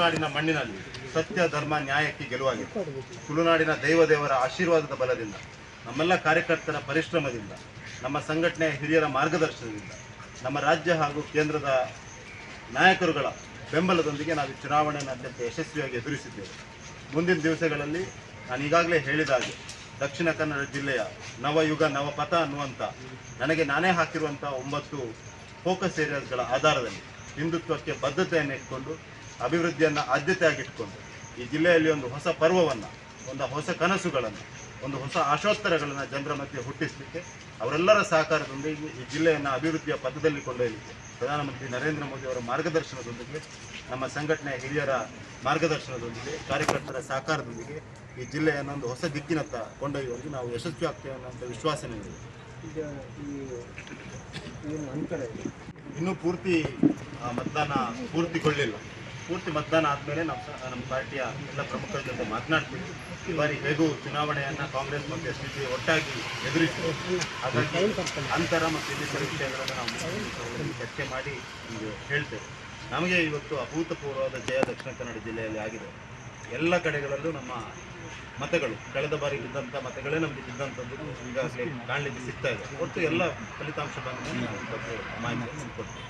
ತುಳುನಾಡಿನ ಮಣ್ಣಿನಲ್ಲಿ ಸತ್ಯ, ಧರ್ಮ, ನ್ಯಾಯಕ್ಕೆ ಗೆಲುವಾಗಿದೆ ತುಳುನಾಡಿನ ದೈವದೇವರ ಆಶೀರ್ವಾದದ ಬಲದಿಂದ, ನಮ್ಮೆಲ್ಲ ಕಾರ್ಯಕರ್ತರ ಪರಿಶ್ರಮದಿಂದ, ನಮ್ಮ ಸಂಘಟನೆಯ ಹಿರಿಯರ ಮಾರ್ಗದರ್ಶನದಿಂದ, ನಮ್ಮ ರಾಜ್ಯ ಹಾಗೂ ಕೇಂದ್ರದ ನಾಯಕರುಗಳ ಬೆಂಬಲದೊಂದಿಗೆ ನಾವು ಚುನಾವಣೆಯನ್ನು ಅತ್ಯಂತ ಯಶಸ್ವಿಯಾಗಿ ಎದುರಿಸಿದ್ದೇವೆ. ಮುಂದಿನ ದಿವಸಗಳಲ್ಲಿ ನಾನು ಈಗಾಗಲೇ ಹೇಳಿದ ಹಾಗೆ ದಕ್ಷಿಣ ಕನ್ನಡ ಜಿಲ್ಲೆಯ ನವಯುಗ, ನವಪಥ ಅನ್ನುವಂಥ ನನಗೆ ನಾನೇ ಹಾಕಿರುವಂಥ ಒಂಬತ್ತು ಫೋಕಸ್ ಏರಿಯಾಸ್ಗಳ ಆಧಾರದಲ್ಲಿ ಹಿಂದುತ್ವಕ್ಕೆ ಬದ್ಧತೆಯನ್ನು ಇಟ್ಕೊಂಡು ಅಭಿವೃದ್ಧಿಯನ್ನು ಆದ್ಯತೆಯಾಗಿಟ್ಕೊಂಡು ಈ ಜಿಲ್ಲೆಯಲ್ಲಿ ಒಂದು ಹೊಸ ಪರ್ವವನ್ನು ಒಂದು ಹೊಸ ಕನಸುಗಳನ್ನು ಒಂದು ಹೊಸ ಆಶೋತ್ತರಗಳನ್ನು ಜನರ ಮಧ್ಯೆ ಹುಟ್ಟಿಸಲಿಕ್ಕೆ ಅವರೆಲ್ಲರ ಸಹಕಾರದೊಂದಿಗೆ ಈ ಜಿಲ್ಲೆಯನ್ನು ಅಭಿವೃದ್ಧಿಯ ಪಥದಲ್ಲಿ ಕೊಂಡೊಯ್ಯಲಿಕ್ಕೆ ಪ್ರಧಾನಮಂತ್ರಿ ನರೇಂದ್ರ ಮೋದಿ ಅವರ ಮಾರ್ಗದರ್ಶನದೊಂದಿಗೆ ನಮ್ಮ ಸಂಘಟನೆಯ ಹಿರಿಯರ ಮಾರ್ಗದರ್ಶನದೊಂದಿಗೆ ಕಾರ್ಯಕರ್ತರ ಸಹಕಾರದೊಂದಿಗೆ ಈ ಜಿಲ್ಲೆಯನ್ನು ಒಂದು ಹೊಸ ದಿಕ್ಕಿನತ್ತ ಕೊಂಡೊಯ್ಯುವಲ್ಲಿ ನಾವು ಯಶಸ್ವಿ ಆಗ್ತೇವೆ ಅನ್ನೋಂಥ ವಿಶ್ವಾಸ ನೀಡಿದೆ ಈಗ ಈ ಏನು ಅಂತರ ಇದೆ? ಇನ್ನೂ ಪೂರ್ತಿ ಮತದಾನ ಪೂರ್ತಿಗೊಳ್ಳಿಲ್ಲ ಪೂರ್ತಿ ಮತದಾನ ಆದಮೇಲೆ ನಮ್ಮ ನಮ್ಮ ಪಾರ್ಟಿಯ ಎಲ್ಲ ಪ್ರಮುಖರ ಜೊತೆ ಮಾತನಾಡ್ತೀವಿ. ಈ ಬಾರಿ ಹೇಗೂ ಚುನಾವಣೆಯನ್ನು ಕಾಂಗ್ರೆಸ್ ಮತ್ತು ಎಸ್ ಪಿ ಒಟ್ಟಾಗಿ ಎದುರಿಸಿ ಹಾಗಾಗಿ ಅಂತರ ಮತ್ತು ಇನ್ನಿತರ ವಿಷಯಗಳನ್ನು ನಾವು ಚರ್ಚೆ ಮಾಡಿ ನಿಮಗೆ ಹೇಳ್ತೇವೆ. ನಮಗೆ ಇವತ್ತು ಅಭೂತಪೂರ್ವವಾದ ಜಯ ದಕ್ಷಿಣ ಕನ್ನಡ ಜಿಲ್ಲೆಯಲ್ಲಿ ಆಗಿದೆ. ಎಲ್ಲ ಕಡೆಗಳಲ್ಲೂ ನಮ್ಮ ಮತಗಳು, ಕಳೆದ ಬಾರಿ ಬಿದ್ದಂಥ ಮತಗಳೇ ನಮಗೆ ಬಿದ್ದಂಥದ್ದು ಈಗಾಗಲೇ ಕಾಣಲಿಕ್ಕೆ ಸಿಗ್ತಾ ಇದೆ. ಒಟ್ಟು ಎಲ್ಲ ಫಲಿತಾಂಶ ಬಂದ ಮಾಹಿತಿ ನಾವು ಕೊಡ್ತೀವಿ.